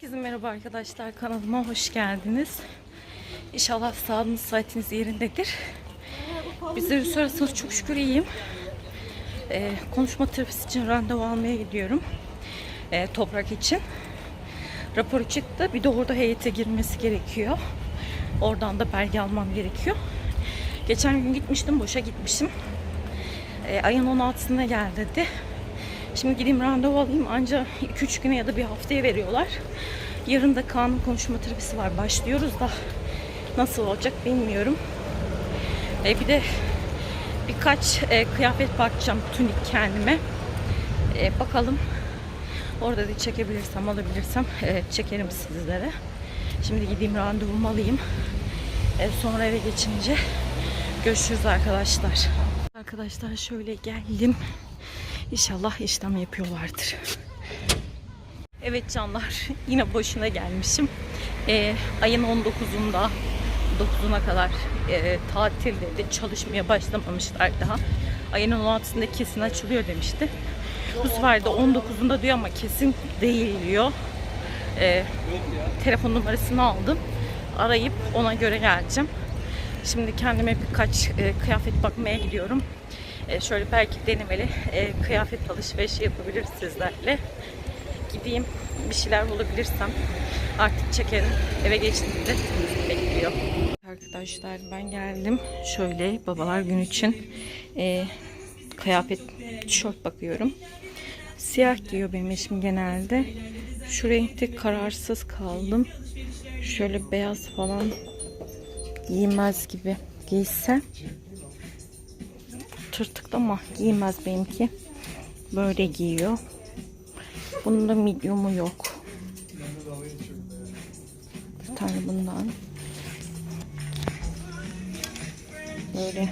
Herkese merhaba arkadaşlar kanalıma hoş geldiniz. İnşallah sağlığınız saatiniz yerindedir. Bizleri sorarsanız çok şükür iyiyim. Ee, konuşma terapisi için randevu almaya gidiyorum. Ee, toprak için. Raporu çıktı. Bir de orada heyete girmesi gerekiyor. Oradan da belge almam gerekiyor. Geçen gün gitmiştim. Boşa gitmişim. Ee, ayın 16'sında gel dedi. Şimdi gideyim randevu alayım. Anca 2-3 güne ya da bir haftaya veriyorlar. Yarın da kanun konuşma terapisi var. Başlıyoruz da nasıl olacak bilmiyorum. E, bir de birkaç e, kıyafet bakacağım tunik kendime. E, bakalım. Orada da çekebilirsem, alabilirsem e, çekerim sizlere. Şimdi gideyim randevumu alayım. E, sonra eve geçince görüşürüz arkadaşlar. Arkadaşlar şöyle geldim. İnşallah işlem yapıyorlardır. Evet canlar yine boşuna gelmişim. Ee, ayın 19'unda 9'una kadar e, tatil dedi. Çalışmaya başlamamışlar daha. Ayın 16'sında kesin açılıyor demişti. Bu sefer de 19'unda diyor ama kesin değil diyor. Ee, telefon numarasını aldım. Arayıp ona göre geleceğim. Şimdi kendime birkaç e, kıyafet bakmaya gidiyorum. E, şöyle belki denemeli e, kıyafet alışverişi yapabiliriz sizlerle. Gideyim bir şeyler bulabilirsem artık çekerim. Eve geçtiğimde bekliyor. Arkadaşlar ben geldim. Şöyle babalar gün için e, kıyafet tişört bakıyorum. Siyah giyiyor benim eşim genelde. Şu renkte kararsız kaldım. Şöyle beyaz falan giymez gibi giyse tırtıklı ama giymez benimki. Böyle giyiyor. Bunun da medium'u yok. Bir tane bundan. Böyle.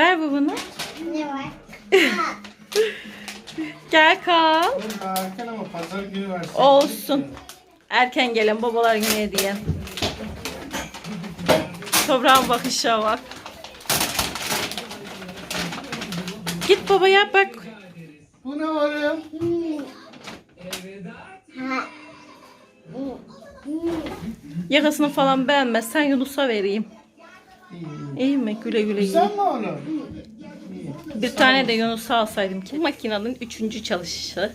Ver babanı. Ne var? Gel Kaan. Erken ama pazar günü versin. Olsun. Erken gelen babalar günü diye. Toprağın bakışa bak. Git babaya bak. Bu ne var ya? Yakasını falan beğenmezsen Yunus'a vereyim. İyi. Mi? Güle güle yiyin. mi oğlum? Bir tane de Yunus'u alsaydım ki. Makinenin üçüncü çalışışı.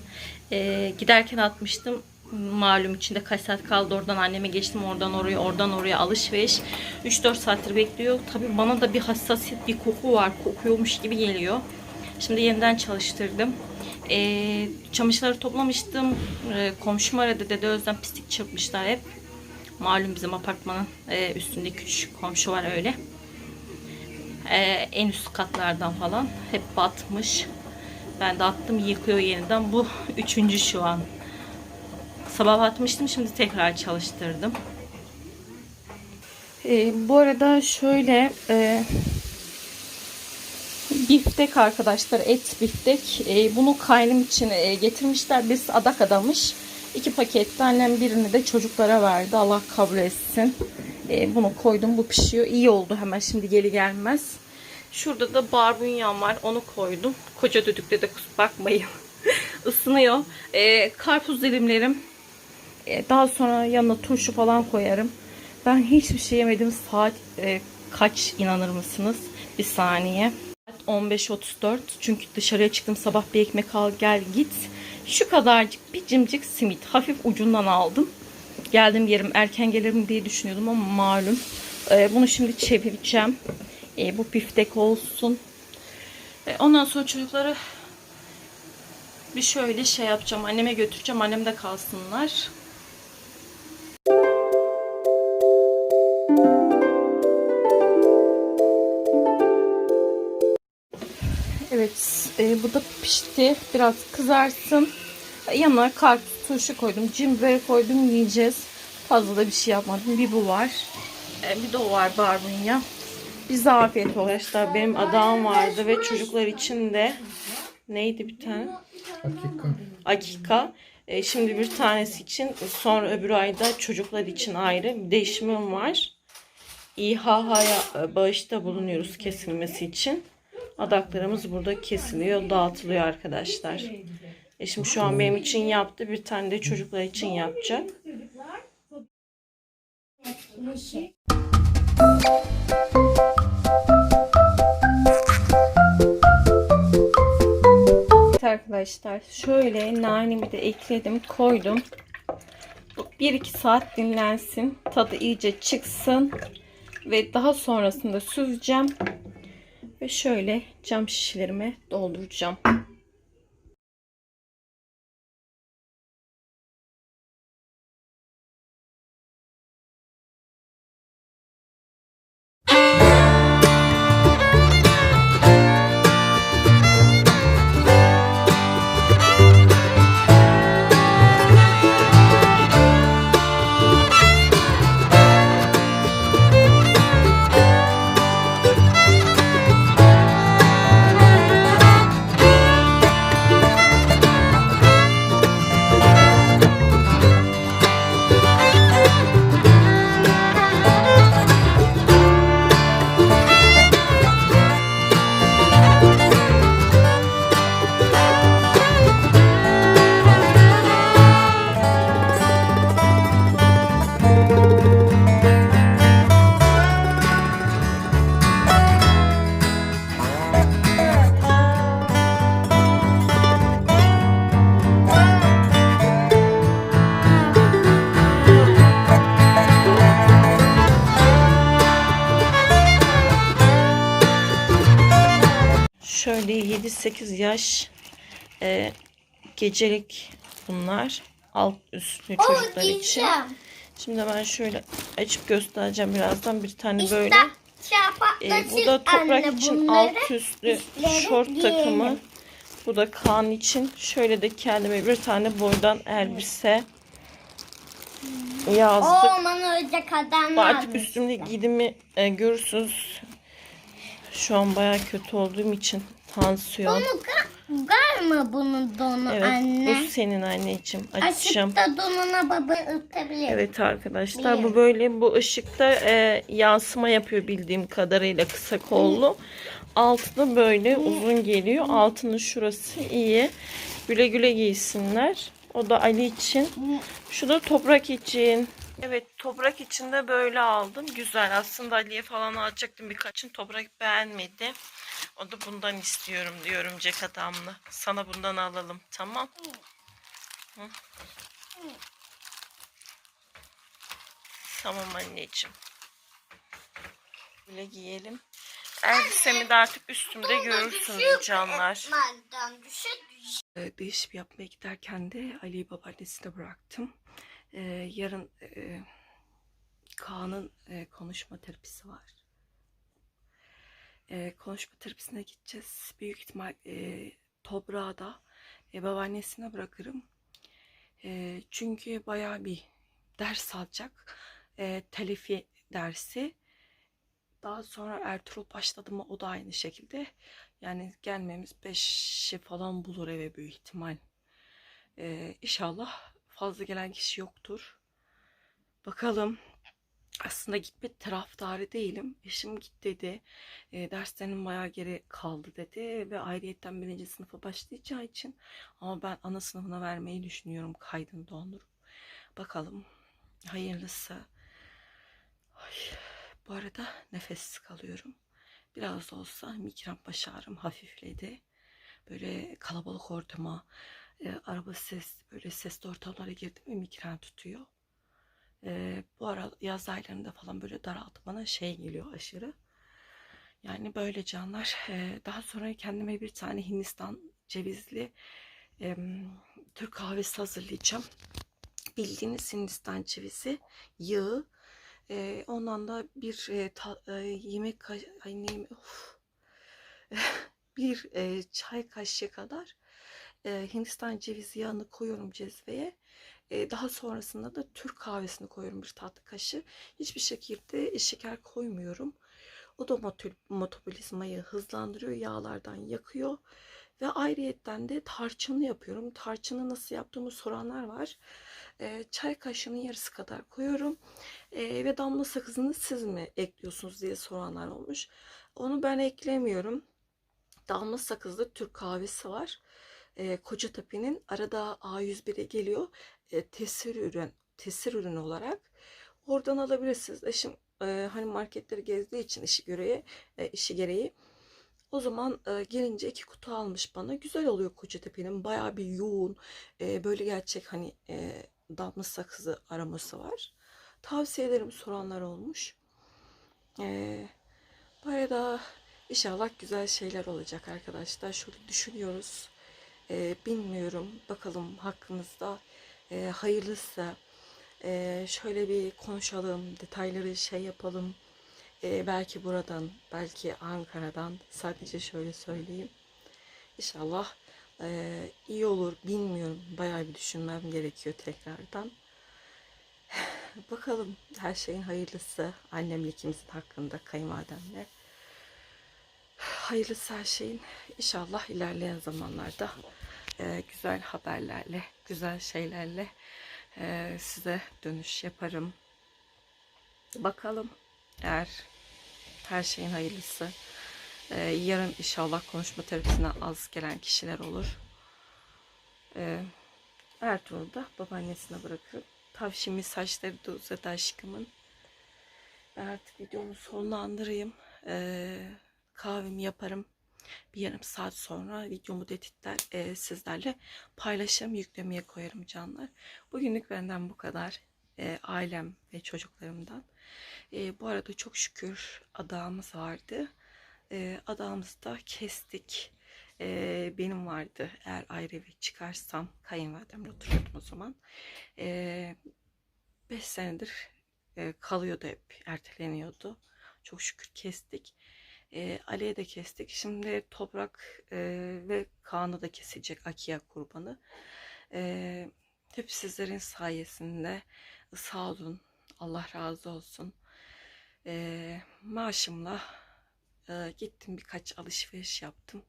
Ee, giderken atmıştım. Malum içinde kaç saat kaldı oradan anneme geçtim oradan oraya oradan oraya alışveriş 3-4 saattir bekliyor tabi bana da bir hassasiyet bir koku var kokuyormuş gibi geliyor şimdi yeniden çalıştırdım ee, çamaşırları toplamıştım ee, komşum aradı dedi Özlem pislik çırpmışlar hep malum bizim apartmanın e, üstünde küçük komşu var öyle ee, en üst katlardan falan hep batmış. Ben de attım yıkıyor yeniden. Bu üçüncü şu an. Sabah atmıştım şimdi tekrar çalıştırdım. Ee, bu arada şöyle e, biftek arkadaşlar et biftek. Ee, bunu kaynım için e, getirmişler. Biz adak adamış. İki paket annem birini de çocuklara verdi. Allah kabul etsin. Ee, bunu koydum bu pişiyor. İyi oldu hemen şimdi geri gelmez. Şurada da barbunyam var. Onu koydum. Koca düdükte de bakmayın. Isınıyor. Ee, karpuz dilimlerim. Ee, daha sonra yanına turşu falan koyarım. Ben hiçbir şey yemedim. Saat e, kaç inanır mısınız? Bir saniye. Saat 15.34. Çünkü dışarıya çıktım sabah bir ekmek al gel git. Şu kadarcık bir cimcik simit. Hafif ucundan aldım. Geldim yerim erken gelirim diye düşünüyordum ama malum. Ee, bunu şimdi çevireceğim. Ee, bu biftek olsun. Ee, ondan sonra çocukları bir şöyle şey yapacağım. Anneme götüreceğim. Annem de kalsınlar. Evet, e, bu da pişti. Biraz kızarsın. Yanına karpuz turşu koydum. Cimber koydum yiyeceğiz. Fazla da bir şey yapmadım. Bir bu var. E, bir de o var barbunya. Bize afiyet olsun. Arkadaşlar benim adağım vardı ve çocuklar için de neydi bir tane? Hakika. Akika. E, şimdi bir tanesi için sonra öbür ayda çocuklar için ayrı bir değişimim var. İHH'ya bağışta bulunuyoruz kesilmesi için. Adaklarımız burada kesiliyor, dağıtılıyor arkadaşlar. E şimdi şu an benim için yaptı. Bir tane de çocuklar için yapacak. Arkadaşlar şöyle nanemi de ekledim koydum. 1-2 saat dinlensin. Tadı iyice çıksın. Ve daha sonrasında süzeceğim. Ve şöyle cam şişelerime dolduracağım. 7-8 yaş e, gecelik bunlar. Alt üstlü çocuklar için. Şimdi ben şöyle açıp göstereceğim birazdan. Bir tane böyle. E, bu da toprak için alt üstlü şort takımı. Bu da kan için. Şöyle de kendime bir tane boydan elbise yazdık. Olman ölecek adam artık üstümde giydiğimi e, görürsünüz. Şu an baya kötü olduğum için tansiyon. Bunu gar, mı bunun donu Evet anne? bu senin anneciğim. Açacağım. Da donuna baba ıtabilir. Evet arkadaşlar bu Biliyorum. böyle bu ışıkta e, yansıma yapıyor bildiğim kadarıyla kısa kollu. Altı da böyle uzun geliyor. Altının şurası iyi. Güle güle giysinler. O da Ali için. Şu da toprak için. Evet toprak içinde böyle aldım. Güzel. Aslında Ali'ye falan alacaktım birkaçını. Toprak beğenmedi. O da bundan istiyorum diyor örümcek adamlı. Sana bundan alalım. Tamam. Hı. Tamam anneciğim. Böyle giyelim. Elbisemi de artık üstümde görürsünüz canlar. Ee, Değişim yapmaya giderken de Ali'yi babaannesine bıraktım. Ee, yarın e, Kaan'ın e, konuşma terapisi var. E, konuşma terapisine gideceğiz. Büyük ihtimal e, toprağı da e, babaannesine bırakırım. E, çünkü bayağı bir ders alacak. E, telifi dersi. Daha sonra Ertuğrul başladı mı o da aynı şekilde. Yani gelmemiz 5'i falan bulur eve büyük ihtimal. Ee, inşallah fazla gelen kişi yoktur. Bakalım. Aslında gitme taraftarı değilim. Eşim git dedi. E, derslerinin bayağı geri kaldı dedi. Ve ayrıyetten birinci sınıfa başlayacağı için. Ama ben ana sınıfına vermeyi düşünüyorum kaydını dondurup. Bakalım. Hayırlısı. Ay, bu arada nefessiz kalıyorum. Biraz da olsa migren baş ağrım hafifledi. Böyle kalabalık ortama, e, araba ses, böyle sesli ortamlara girdim mi migren tutuyor. E, bu ara yaz aylarında falan böyle daraldı bana şey geliyor aşırı. Yani böyle canlar. E, daha sonra kendime bir tane Hindistan cevizli e, Türk kahvesi hazırlayacağım. Bildiğiniz Hindistan cevizi, yağı, ee, ondan da bir e, ta- e, yemek ay neyim of. bir e, çay kaşığı kadar e, Hindistan cevizi yağını koyuyorum cezveye. E, daha sonrasında da Türk kahvesini koyuyorum bir tatlı kaşığı. Hiçbir şekilde şeker koymuyorum. O da metabolizmayı hızlandırıyor, yağlardan yakıyor. Ve ayrıyetten de tarçınlı yapıyorum. Tarçını nasıl yaptığımı soranlar var. E, çay kaşığının yarısı kadar koyuyorum. E, ve damla sakızını siz mi ekliyorsunuz diye soranlar olmuş. Onu ben eklemiyorum. Damla sakızlı Türk kahvesi var. E, Kocatepe'nin arada A101'e geliyor. E, tesir ürün, tesir ürünü olarak. Oradan alabilirsiniz. Eşim e, hani marketleri gezdiği için işi gereği, e, işi gereği o zaman e, gelince iki kutu almış bana. Güzel oluyor Kocatepe'nin. Bayağı bir yoğun. e, böyle gerçek hani e, damla sakızı aroması var. Tavsiye ederim soranlar olmuş. E, bu arada inşallah güzel şeyler olacak arkadaşlar. Şöyle düşünüyoruz. E, bilmiyorum. Bakalım hakkınızda e, hayırlısı. E, şöyle bir konuşalım. Detayları şey yapalım. Ee, belki buradan, belki Ankara'dan sadece şöyle söyleyeyim. İnşallah eee, iyi olur bilmiyorum. Bayağı bir düşünmem gerekiyor tekrardan. Bakalım her şeyin hayırlısı. Annemle ikimizin hakkında kayınvalidemle. Hayırlısı her şeyin. İnşallah ilerleyen zamanlarda eee, güzel haberlerle, güzel şeylerle eee, size dönüş yaparım. Bakalım eğer her şeyin hayırlısı. Ee, yarın inşallah konuşma terapisine az gelen kişiler olur. Ee, Ertuğrul'u da babaannesine bırakırım. Tavşimi saçları da uzadı aşkımın. Ben artık videomu sonlandırayım. Ee, kahvemi yaparım. Bir yarım saat sonra videomu da e, sizlerle paylaşırım, yüklemeye koyarım canlar. Bugünlük benden bu kadar. Ee, ailem ve çocuklarımdan. E, bu arada çok şükür adağımız vardı. E, adağımızı da kestik. E, benim vardı. Eğer ayrı eve çıkarsam kayınvalidemle oturuyordum o zaman. 5 senedir e, kalıyordu hep. Erteleniyordu. Çok şükür kestik. E, Ali'ye de kestik. Şimdi toprak e, ve Kaan'ı da kesecek Akiya kurbanı. E, hep sizlerin sayesinde sağ olun. Allah razı olsun. Ee, maaşımla e, gittim birkaç alışveriş yaptım.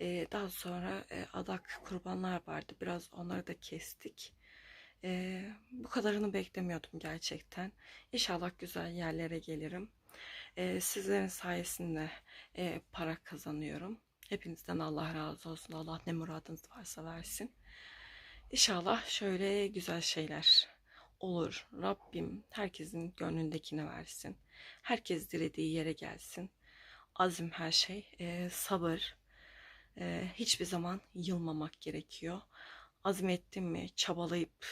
Ee, daha sonra e, adak kurbanlar vardı. Biraz onları da kestik. Ee, bu kadarını beklemiyordum gerçekten. İnşallah güzel yerlere gelirim. Ee, sizlerin sayesinde e, para kazanıyorum. Hepinizden Allah razı olsun. Allah ne muradınız varsa versin. İnşallah şöyle güzel şeyler olur. Rabbim herkesin gönlündekini versin. Herkes dilediği yere gelsin. Azim her şey. Ee, sabır. Ee, hiçbir zaman yılmamak gerekiyor. Azmettim mi, çabalayıp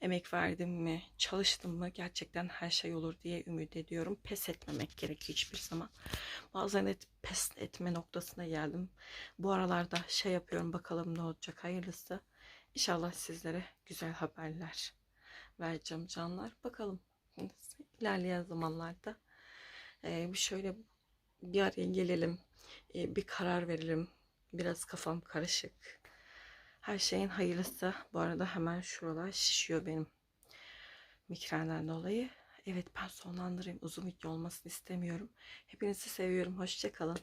emek verdim mi, çalıştım mı gerçekten her şey olur diye ümit ediyorum. Pes etmemek gerekiyor hiçbir zaman. Bazen et, pes etme noktasına geldim. Bu aralarda şey yapıyorum bakalım ne olacak hayırlısı. İnşallah sizlere güzel haberler vereceğim canlar. Bakalım ilerleyen zamanlarda e, şöyle bir araya gelelim. e, bir karar verelim. Biraz kafam karışık. Her şeyin hayırlısı. Bu arada hemen şuralar şişiyor benim migrenden dolayı. Evet ben sonlandırayım. Uzun video olmasını istemiyorum. Hepinizi seviyorum. Hoşçakalın.